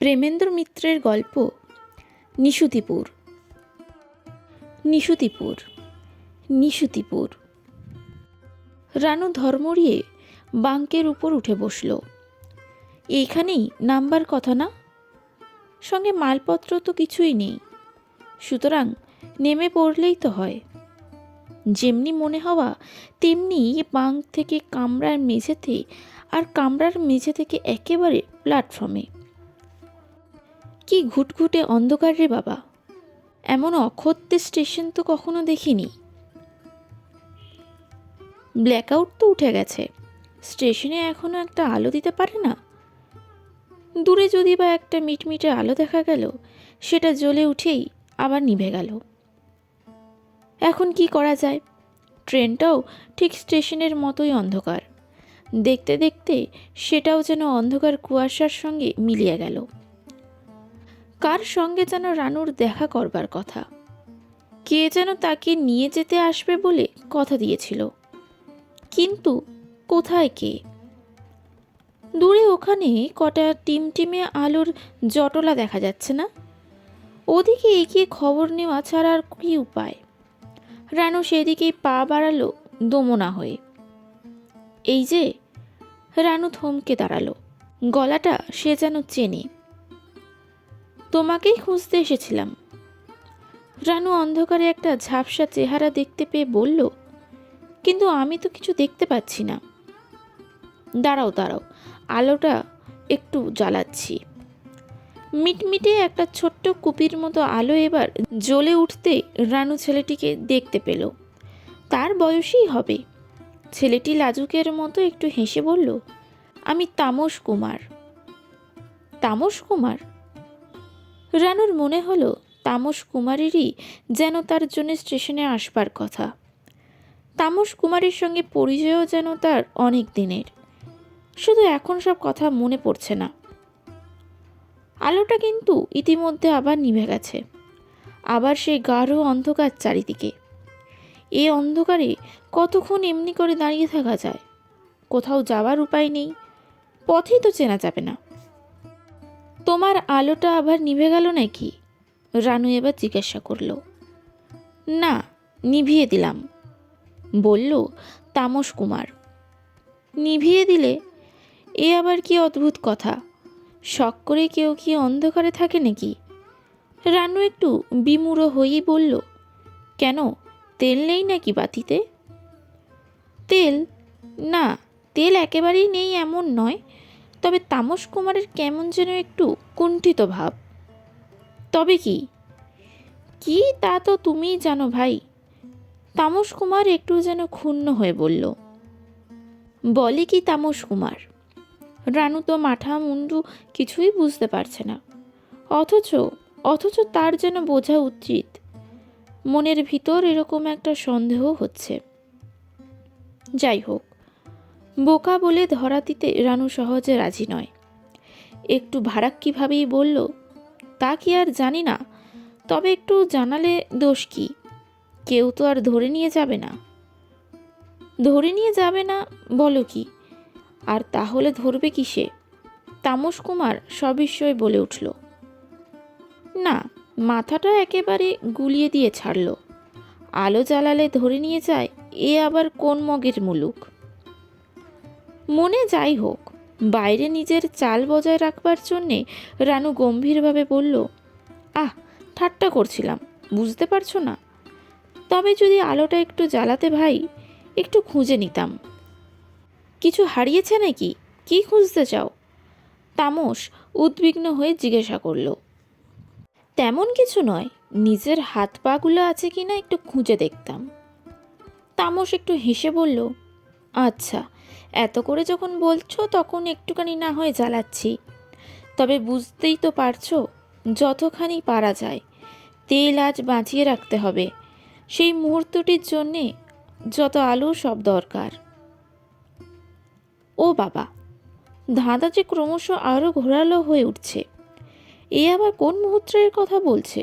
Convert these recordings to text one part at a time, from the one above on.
প্রেমেন্দ্র মিত্রের গল্প, নিশুতিপুর। নিশুতিপুর নিশুতিপুর। রানু ধর্মরিয়ে বাঙ্কের উপর উঠে বসল। এইখানেই নাম্বার কথা না? সঙ্গে মালপত্র তো কিছুই নেই। সুতরাং নেমে পড়লেই তো হয়। যেমনি মনে হওয়া, তেমনি বাঙ্ক থেকে কামরার মেঝেতে আর কামরার মেঝে থেকে একেবারে প্ল্যাটফর্মে কি ঘুটঘুটে অন্ধকার রে বাবা? এমন অক্ষত্যে স্টেশন তো কখনো দেখিনি। ব্ল্যাকআউট তো উঠে গেছে। স্টেশনে এখনও একটা আলো দিতে পারে না? দূরে যদি বা একটা মিটমিটে আলো দেখা গেল, সেটা জ্বলে উঠেই আবার নিভে গেল। এখন কি করা যায়? ট্রেনটাও ঠিক স্টেশনের মতোই অন্ধকার। দেখতে দেখতে সেটাও যেন অন্ধকার কুয়াশার সঙ্গে মিলিয়ে গেল। কার সঙ্গে যেন রানুর দেখা করবার কথা? কে যেন তাকে নিয়ে যেতে আসবে বলে কথা দিয়েছিল। কিন্তু কোথায় কে? দূরে ওখানে কটা টিমটিমে আলোর জটলা দেখা যাচ্ছে না? ওদিকে এগিয়ে খবর নেওয়া ছাড়া আর কী উপায়? রানু সেদিকেই পা বাড়ালো দমনা হয়ে। এই যে, রানু থমকে দাঁড়াল। গলাটা সে যেন চেনে। তোমাকেই খুঁজতে এসেছিলাম। রানু অন্ধকারে একটা ঝাপসা চেহারা দেখতে পেয়ে বলল, কিন্তু আমি তো কিছু দেখতে পাচ্ছি না। দাঁড়াও দাঁড়াও, আলোটা একটু জ্বালাচ্ছি। মিটমিটে একটা ছোট্ট কুপির মতো আলো এবার জ্বলে উঠতে রানু ছেলেটিকে দেখতে পেল। তার বয়সই হবে। ছেলেটি লাজুকের মতো একটু হেসে বলল, আমি তামস কুমার। তামস কুমার? রানুর মনে হলো তামস কুমারেরই যেন তার জন্য স্টেশনে আসবার কথা। তামস কুমারের সঙ্গে পরিচয়ও যেন তার অনেক দিনের। শুধু এখন সব কথা মনে পড়ছে না। আলোটা কিন্তু ইতিমধ্যে আবার নিভে গেছে। আবার সেই গাঢ় অন্ধকার চারিদিকে। এই অন্ধকারে কতক্ষণ এমনি করে দাঁড়িয়ে থাকা যায়? কোথাও যাওয়ার উপায় নেই। পথেই তো চেনা যাবে না। তোমার আলোটা আবার নিভে গেল নাকি? রানু এবার জিজ্ঞাসা করল। না, নিভিয়ে দিলাম। বলল, তামস কুমার। নিভিয়ে দিলে? এ আবার কি অদ্ভুত কথা? শখ করে কেউ কি অন্ধকারে থাকে নাকি? রানু একটু বিমূঢ় হয়েই বলল, কেন, তেল নেই নাকি বাতিতে? তেল? না, তেল একেবারেই নেই, এমন নয়। তবে তামস কুমারের কেমন যেন একটু কুণ্ঠিত ভাব। তবে কি? কি তা তো তুমিই জানো ভাই। তামস কুমার একটু যেন ক্ষুণ্ণ হয়ে বলল, বলে কি তামস কুমার? রানু তো মাথা মুন্ডু কিছুই বুঝতে পারছে না। অথচ অথচ তার যেন বোঝা উচিত। মনের ভিতর এরকম একটা সন্দেহ হচ্ছে। যাই হোক বোকা বলে ধরা দিতে রানু সহজে রাজি নয়। একটু ভাড়াক্কিভাবেই বলল, তা কি আর জানি না, তবে একটু জানালে দোষ কি? কেউ তো আর ধরে নিয়ে যাবে না। ধরে নিয়ে যাবে না বলো কি? আর তাহলে ধরবে কিসে? তামস কুমার সবিস্ময় বলে উঠল। না, মাথাটা একেবারে গুলিয়ে দিয়ে ছাড়ল। আলো জ্বালালে ধরে নিয়ে যায়, এ আবার কোন মগের মুলুক? মনে যাই হোক, বাইরে নিজের চাল বজায় রাখবার জন্যে রানু গম্ভীরভাবে বলল, আহ, ঠাট্টা করছিলাম, বুঝতে পারছ না? তবে যদি আলোটা একটু জ্বালাতে ভাই, একটু খুঁজে নিতাম। কিছু হারিয়েছে নাকি? কি খুঁজতে চাও? তামস উদ্বিগ্ন হয়ে জিজ্ঞাসা করল, তেমন কিছু নয়, নিজের হাত পাগুলো আছে কি না একটু খুঁজে দেখতাম। তামস একটু হেসে বলল আচ্ছা এত করে যখন বলছো, তখন একটুখানি না হয় জ্বালাচ্ছি। তবে বুঝতেই তো পারছ, যতখানি পারা যায়, তেল আজ বাঁচিয়ে রাখতে হবে। সেই মুহূর্তটির জন্যে যত আলো সব দরকার। ও বাবা, ধাঁধা যে ক্রমশ আরও ঘোরালো হয়ে উঠছে, এ আবার কোন মুহূর্তের কথা বলছে?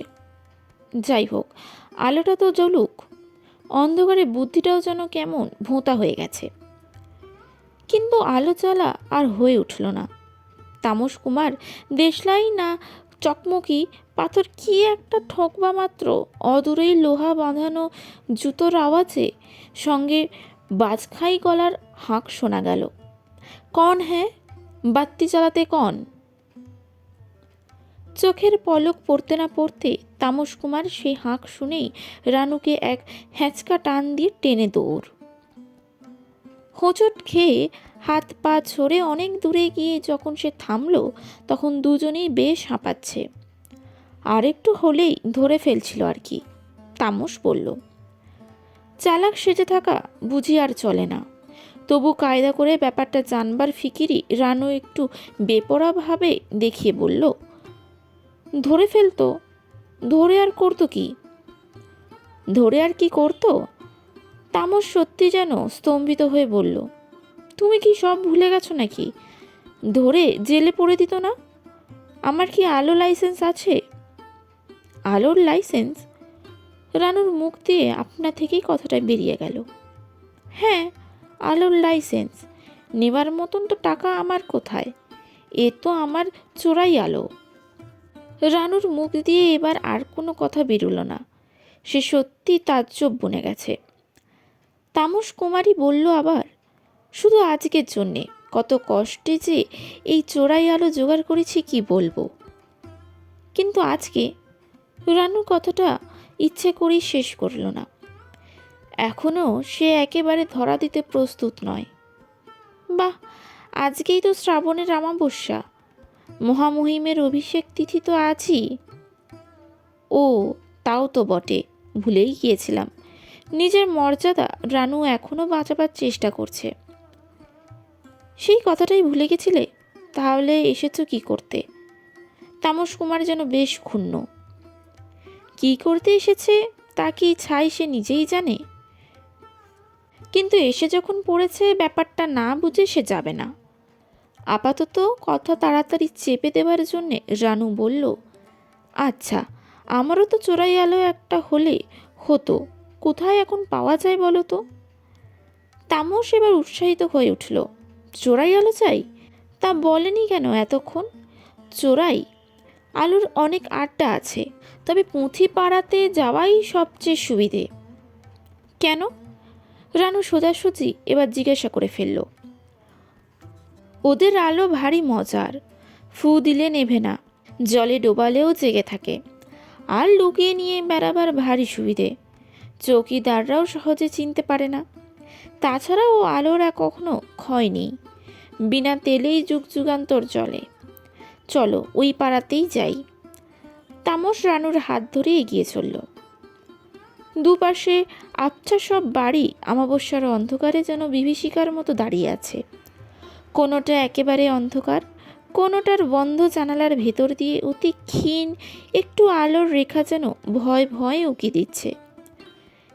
যাই হোক, আলোটা তো জ্বলুক, অন্ধকারে বুদ্ধিটাও যেন কেমন ভোঁতা হয়ে গেছে। কিন্তু আলো জ্বালা আর হয়ে উঠল না। তামস কুমার দেশলাই না চকমকি, পাথর কি একটা ঠকবা মাত্র? অদূরেই লোহা বাঁধানো জুতোর আওয়াজে সঙ্গে বাজখাই গলার হাঁক শোনা গেল। কন হ্যাঁ? বাত্তি চালাতে কন? চোখের পলক পড়তে না পড়তে তামস কুমার সেই হাঁক শুনেই রানুকে এক হ্যাঁচকা টান দিয়ে টেনে দৌড়। হোঁচট খেয়ে হাত পা ছড়ে অনেক দূরে গিয়ে যখন সে থামলো, তখন দুজনেই বেশ হাঁপাচ্ছে। আর একটু হলেই ধরে ফেলছিল আর কি, তামস বলল। চালাক সেজে থাকা বুঝি আর চলে না। তবু কায়দা করে ব্যাপারটা জানবার ফিকিরি রানু একটু বেপরাভাবে দেখিয়ে বলল, ধরে ফেলতো, ধরে আর করতো কি? ধরে আর কি করতো? তামস সত্যি যেন স্তম্ভিত হয়ে বলল, তুমি কি সব ভুলে গেছো নাকি? ধরে জেলে পড়ে দিত না? আমার কি আলো লাইসেন্স আছে? আলোর লাইসেন্স? রানুর মুখ দিয়ে আপনা থেকেই কথাটা বেরিয়ে গেল। হ্যাঁ আলোর লাইসেন্স। নেবার মতন তো টাকা আমার কোথায়? এ তো আমার চোরাই আলো। রানুর মুখ দিয়ে এবার আর কোনো কথা বেরোলো না। সে সত্যি তাজ্জব বনে গেছে। তামস কুমারী বলল আবার, শুধু আজকের জন্যে, কত কষ্টে যে এই চোরাই আলো জোগাড় করেছি কি বলব? কিন্তু আজকে রানু কথাটা ইচ্ছে করেই শেষ করল না। এখনও সে একেবারে ধরা দিতে প্রস্তুত নয়। বাহ, আজকেই তো শ্রাবণের অমাবস্যা। মহামহিমের অভিষেক তিথি তো আজই। ও, তাও তো বটে, ভুলেই গিয়েছিলাম। নিজের মর্যাদা রানু এখনও বাঁচাবার চেষ্টা করছে। সেই কথাটাই ভুলে গেছিলে? তাহলে এসেছ কি করতে? তামস কুমার যেন বেশ ক্ষুণ্ণ। কি করতে এসেছে তা কি ছাই সে নিজেই জানে? কিন্তু এসে যখন পড়েছে ব্যাপারটা না বুঝে সে যাবে না। আপাতত কথা তাড়াতাড়ি চেপে দেবার জন্যে রানু বলল আচ্ছা আমারও তো চোরাই আলো একটা হলে হতো। কোথায় এখন পাওয়া যায় বলো তো? তামস এবার উৎসাহিত হয়ে উঠল। চোরাই আলো চাই? তা বলেনি কেন এতক্ষণ? চোরাই, আলুর অনেক আড্ডা আছে, তবে পুঁথি পাড়াতে যাওয়াই সবচেয়ে সুবিধে। কেন? রানু সোজাসুজি এবার জিজ্ঞাসা করে ফেলল। ওদের আলো ভারী মজার, ফু দিলে নেভে না, জলে ডোবালেও জেগে থাকে। আর লুকিয়ে নিয়ে বেড়াবার ভারী সুবিধে। চৌকিদাররাও সহজে চিনতে পারে না। তাছাড়া ও আলোরা কখনো ক্ষয় নেই। বিনা তেলেই যুগ যুগান্তর চলে। চলো, ওই পাড়াতেই যাই। তামস রানুর হাত ধরে এগিয়ে চলল। দুপাশে আবছা সব বাড়ি আমাবস্যার অন্ধকারে যেন বিভীষিকার মতো দাঁড়িয়ে আছে। কোনোটা একেবারে অন্ধকার, কোনোটার বন্ধ জানালার ভেতর দিয়ে অতি ক্ষীণ একটু আলোর রেখা যেন ভয় ভয় উকি দিচ্ছে।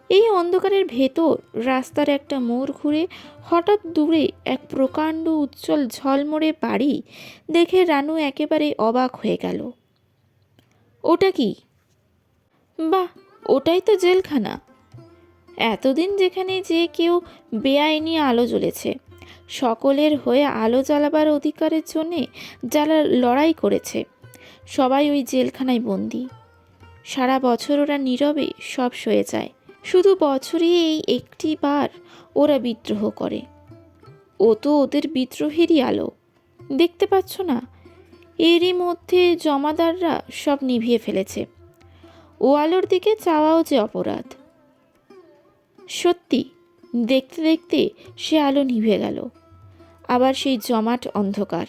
এই অন্ধকারের ভেতর রাস্তার একটা মোড় ঘুরে হঠাৎ দূরে এক প্রকাণ্ড উজ্জ্বল ঝলমরে বাড়ি দেখে রানু একেবারে অবাক হয়ে গেল। ওটা কি? বাহ, ওটাই তো জেলখানা। এতদিন যেখানে যে কেউ বেআইনি আলো জ্বলেছে। সকলের হয়ে আলো জ্বালাবার অধিকারের জন্যে যারা লড়াই করেছে, সবাই ওই জেলখানায় বন্দি। সারা বছর ওরা নীরবে সব সয়ে যায়। শুধু বছরে এই একটি বার ওরা বিদ্রোহ করে। ও তো ওদের বিদ্রোহেরই আলো। দেখতে পাচ্ছ না, এরই মধ্যে জমাদাররা সব নিভিয়ে ফেলেছে। ও আলোর দিকে চাওয়াও যে অপরাধ। সত্যি, দেখতে দেখতে সে আলো নিভে গেল। আবার সেই জমাট অন্ধকার।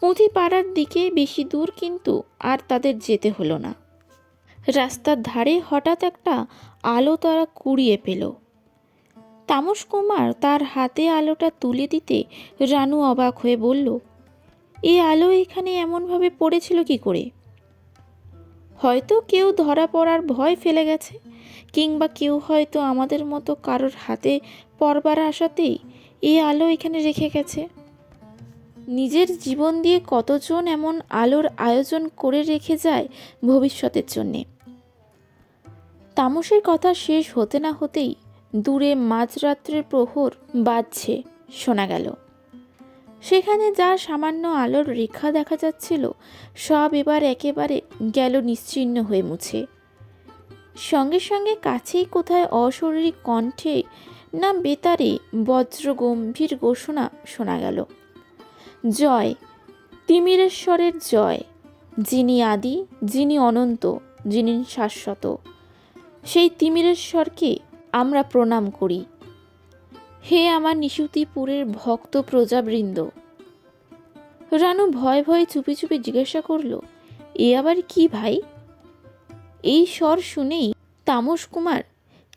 পুঁথি পাড়ার দিকে বেশি দূর কিন্তু আর তাদের যেতে হলো না। রাস্তার ধারে হঠাৎ একটা আলো তারা কুড়িয়ে পেল। তামস কুমার তার হাতে আলোটা তুলে দিতে রানু অবাক হয়ে বলল এই আলো এখানে এমনভাবে পড়েছিল কি করে? হয়তো কেউ ধরা পড়ার ভয় ফেলে গেছে, কিংবা কেউ হয়তো আমাদের মতো কারোর হাতে পড়বার আশাতেই এই আলো এখানে রেখে গেছে। নিজের জীবন দিয়ে কতজন এমন আলোর আয়োজন করে রেখে যায় ভবিষ্যতের জন্যে? তামসের কথা শেষ হতে না হতেই দূরে মাঝরাত্রের প্রহর বাজছে, শোনা গেল। সেখানে যা সামান্য আলোর রেখা দেখা যাচ্ছিল, সব এবার একেবারে গেল নিশ্চিহ্ন হয়ে মুছে। সঙ্গে সঙ্গে কাছেই কোথায় অশরীরী কণ্ঠে না বেতারে বজ্র গম্ভীর ঘোষণা শোনা গেল। জয়, তিমিরেশ্বরের জয়, যিনি আদি, যিনি অনন্ত, যিনি শাশ্বত। সেই তিমিরেশ্বরকে আমরা প্রণাম করি? হে আমার নিশুতিপুরের ভক্ত প্রজাবৃন্দ। রানু ভয় ভয়ে চুপি চুপি জিজ্ঞাসা করল, এ আবার কি ভাই? এই স্বর শুনেই তামস কুমার,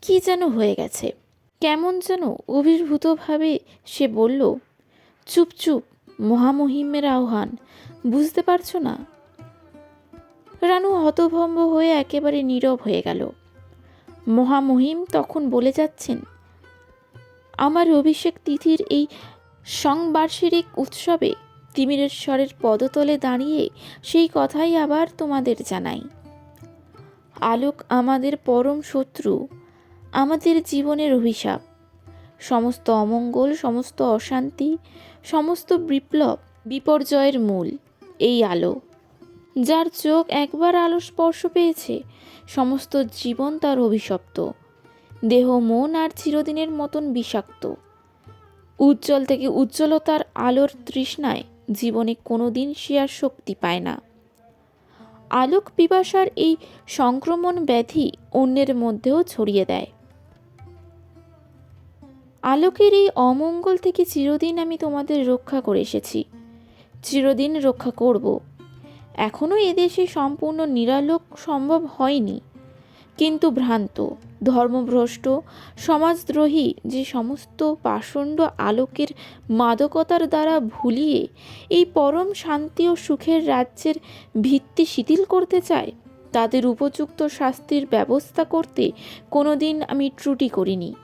কি যেন হয়ে গেছে? কেমন যেন অভিভূতভাবে সে বলল, চুপ চুপ, মহামহিমের আহ্বান, বুঝতে পারছ না? রানু হতভম্ব হয়ে একেবারে নীরব হয়ে গেল। মহামহিম তখন বলে যাচ্ছেন, আমার অভিষেক তিথির এই সংবার্ষিক উৎসবে তিমিরেশ্বরের পদতলে দাঁড়িয়ে সেই কথাই আবার তোমাদের জানাই। আলোক আমাদের পরম শত্রু, আমাদের জীবনের অভিশাপ। সমস্ত অমঙ্গল, সমস্ত অশান্তি, সমস্ত বিপ্লব বিপর্যয়ের মূল, এই আলো। যার চোখ একবার আলো স্পর্শ পেয়েছে, সমস্ত জীবন তার অভিশপ্ত। দেহ, মন আর চিরদিনের মতন বিষাক্ত। উজ্জ্বল থেকে উজ্জ্বলতার আলোর তৃষ্ণায় জীবনে কোনো দিন সে আর শক্তি পায় না। আলোক পিপাসার এই সংক্রমণ ব্যাধি অন্যের মধ্যেও ছড়িয়ে দেয়। আলোকের এই অমঙ্গল থেকে চিরদিন আমি তোমাদের রক্ষা করে এসেছি। চিরদিন রক্ষা করব। এখনও এদেশে সম্পূর্ণ নিরালোক সম্ভব হয়নি। কিন্তু ভ্রান্ত, ধর্মভ্রষ্ট, সমাজদ্রোহী যে সমস্ত পাষণ্ড আলোকের মাদকতার দ্বারা ভুলিয়ে এই পরম শান্তি ও সুখের রাজ্যের ভিত্তি শিথিল করতে চায়, তাদের উপযুক্ত শাস্তির ব্যবস্থা করতে কোনোদিন আমি ত্রুটি করিনি।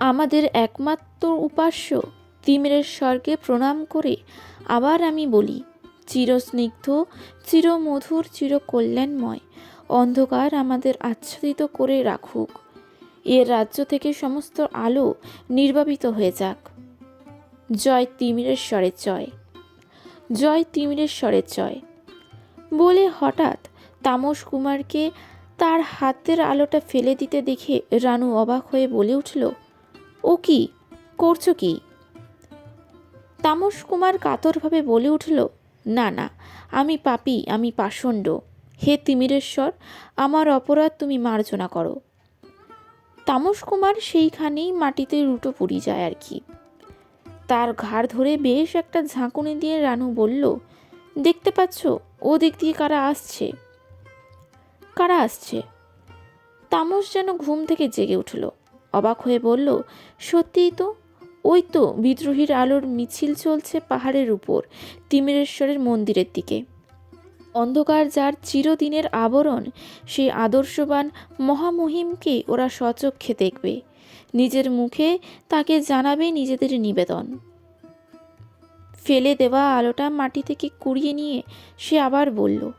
আমাদের একমাত্র উপাস্য তিমিরেশ্বরকে প্রণাম করে আবার আমি বলি চিরস্নিগ্ধ, চিরমধুর, চিরকল্যাণময়। অন্ধকার আমাদের আচ্ছাদিত করে রাখুক। এর রাজ্য থেকে সমস্ত আলো নির্বাপিত হয়ে যাক। জয় তিমিরেশ্বরের জয়। জয় তিমিরেশ্বরের জয়। বলে হঠাৎ তামস কুমারকে তার হাতের আলোটা ফেলে দিতে দেখে রানু অবাক হয়ে বলে উঠল, ও কি? করছ কি? তামস কুমার কাতরভাবে বলে উঠল না না, আমি পাপি, আমি পাষণ্ড। হে তিমিরেশ্বর, আমার অপরাধ তুমি মার্জনা করো। তামস কুমার সেইখানেই মাটিতে রুটো পুড়ি যায় আর কি। তার ঘাড় ধরে বেশ একটা ঝাঁকুনি দিয়ে রানু বলল, দেখতে পাচ্ছ ও দিক দিয়ে কারা আসছে? কারা আসছে? তামস যেন ঘুম থেকে জেগে উঠল। অবাক হয়ে বলল, সত্যিই তো ওই তো বিদ্রোহীর আলোর মিছিল চলছে পাহাড়ের উপর, তিমিরেশ্বরের মন্দিরের দিকে। অন্ধকার যার চিরদিনের আবরণ, সেই আদর্শবান মহামহিমকে ওরা সচক্ষে দেখবে। নিজের মুখে তাকে জানাবে নিজেদের নিবেদন। ফেলে দেওয়া আলোটা মাটি থেকে কুড়িয়ে নিয়ে সে আবার বলল,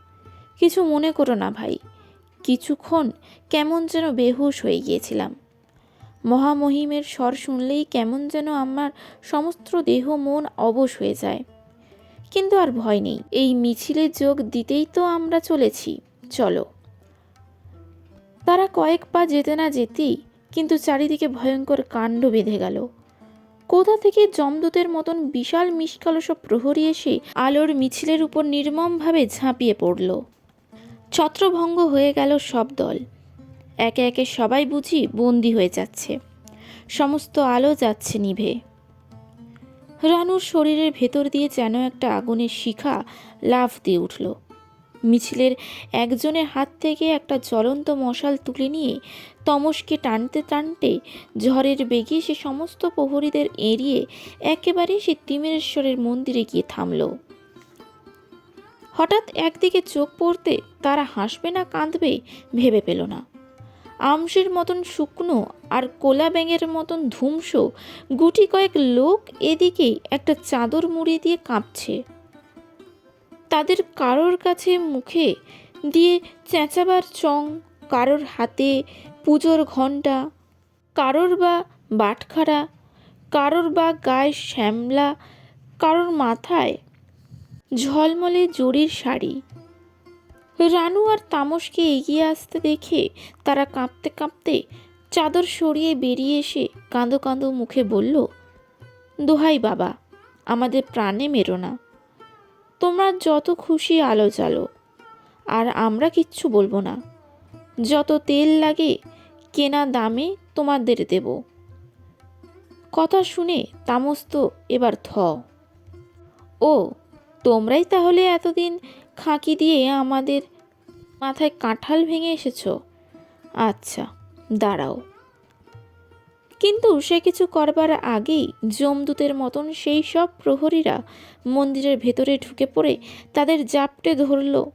কিছু মনে করো না ভাই, কিছুক্ষণ কেমন যেন বেহুশ হয়ে গিয়েছিলাম। মহামহিমের স্বর শুনলেই কেমন যেন আমার সমস্ত দেহ মন অবশ হয়ে যায়। কিন্তু আর ভয় নেই, এই মিছিলে যোগ দিতেই তো আমরা চলেছি। চলো। তারা কয়েক পা যেতে না যেতেই কিন্তু চারিদিকে ভয়ঙ্কর কাণ্ড বেঁধে গেল। কোথা থেকে জমদূতের মতন বিশাল মিষ্কালস প্রহরী এসে আলোর মিছিলের উপর নির্মমভাবে ঝাঁপিয়ে পড়ল। ছত্রভঙ্গ হয়ে গেল সব দল। একে একে সবাই বুঝি বন্দি হয়ে যাচ্ছে। সমস্ত আলো যাচ্ছে নিভে। রানুর শরীরের ভেতর দিয়ে যেন একটা আগুনের শিখা লাফ দিয়ে উঠল। মিছিলের একজনের হাত থেকে একটা জ্বলন্ত মশাল তুলে নিয়ে তমসকে টানতে টানতে ঝড়ের বেগে সে সমস্ত প্রহরীদের এড়িয়ে একেবারে সে তিমিরেশ্বরের মন্দিরে গিয়ে থামল। হঠাৎ একদিকে চোখ পড়তে তারা হাসবে না কাঁদবে ভেবে পেল না। আমসের মতন শুকনো আর কোলা ব্যাঙের মতন ধুমস গুটি কয়েক লোক এদিকে একটা চাদর মুড়ি দিয়ে কাঁপছে। তাদের কারোর কাছে মুখে দিয়ে চেঁচাবার চং, কারোর হাতে পুজোর ঘণ্টা, কারোর বা বাটখারা, কারোর বা গায়ে শ্যামলা, কারোর মাথায় ঝলমলে জরির শাড়ি। রানু আর তামসকে এগিয়ে আসতে দেখে তারা কাঁপতে কাঁপতে চাদর সরিয়ে বেরিয়ে এসে কাঁদো কাঁদো মুখে বলল, দোহাই বাবা, আমাদের প্রাণে মেরো না। তোমরা যত খুশি আলো চালো আর আমরা কিচ্ছু বলব না। যত তেল লাগে কেনা দামে তোমাদের দেব কথা শুনে তামস তো এবার থ ও, তোমরাই তাহলে এতদিন খাঁকি দিয়ে আমাদের মাথায় কাঁঠাল ভেঙে এসেছ। আচ্ছা দাঁড়াও। কিন্তু সে কিছু করবার আগেই জমদূতের মতন সেই সব প্রহরীরা মন্দিরের ভেতরে ঢুকে পড়ে তাদের জাপটে ধরল।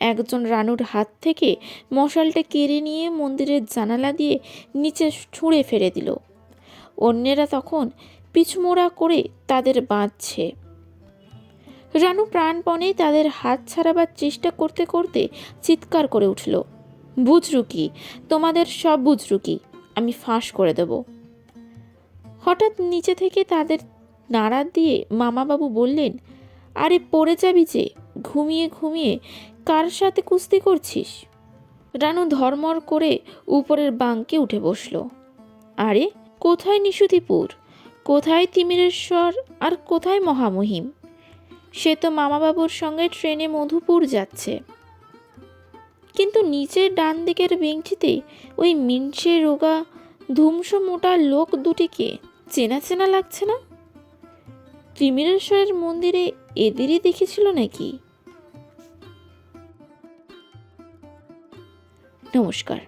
একজন রানুর হাত থেকে মশালটা কেড়ে নিয়ে মন্দিরের জানালা দিয়ে নিচে ছুঁড়ে ফেলে দিল। অন্যেরা তখন পিছুমোড়া করে তাদের বাঁধছে। রানু প্রাণপণে তাদের হাত ছাড়াবার চেষ্টা করতে করতে চিৎকার করে উঠল বুজরুকি তোমাদের সব বুজরুকি আমি ফাঁস করে দেব। হঠাৎ নিচে থেকে তাদের নাড়া দিয়ে মামাবাবু বললেন, আরে পড়ে যাবি যে, ঘুমিয়ে ঘুমিয়ে কার সাথে কুস্তি করছিস? রানু ধর্মর করে উপরের বাঙ্কে উঠে বসল, আরে, কোথায় নিশুতিপুর? কোথায় তিমিরেশ্বর আর কোথায় মহামহিম? সে তো মামাবাবুর সঙ্গে ট্রেনে মধুপুর যাচ্ছে। কিন্তু নিচের ডান দিকের বেঞ্চিতে ওই মিনসে রোগা ধুমসো মোটা লোক দুটিকে চেনা চেনা লাগছে না? ত্রিমিরেশ্বরের মন্দিরে এদেরই দেখেছিল নাকি? নমস্কার।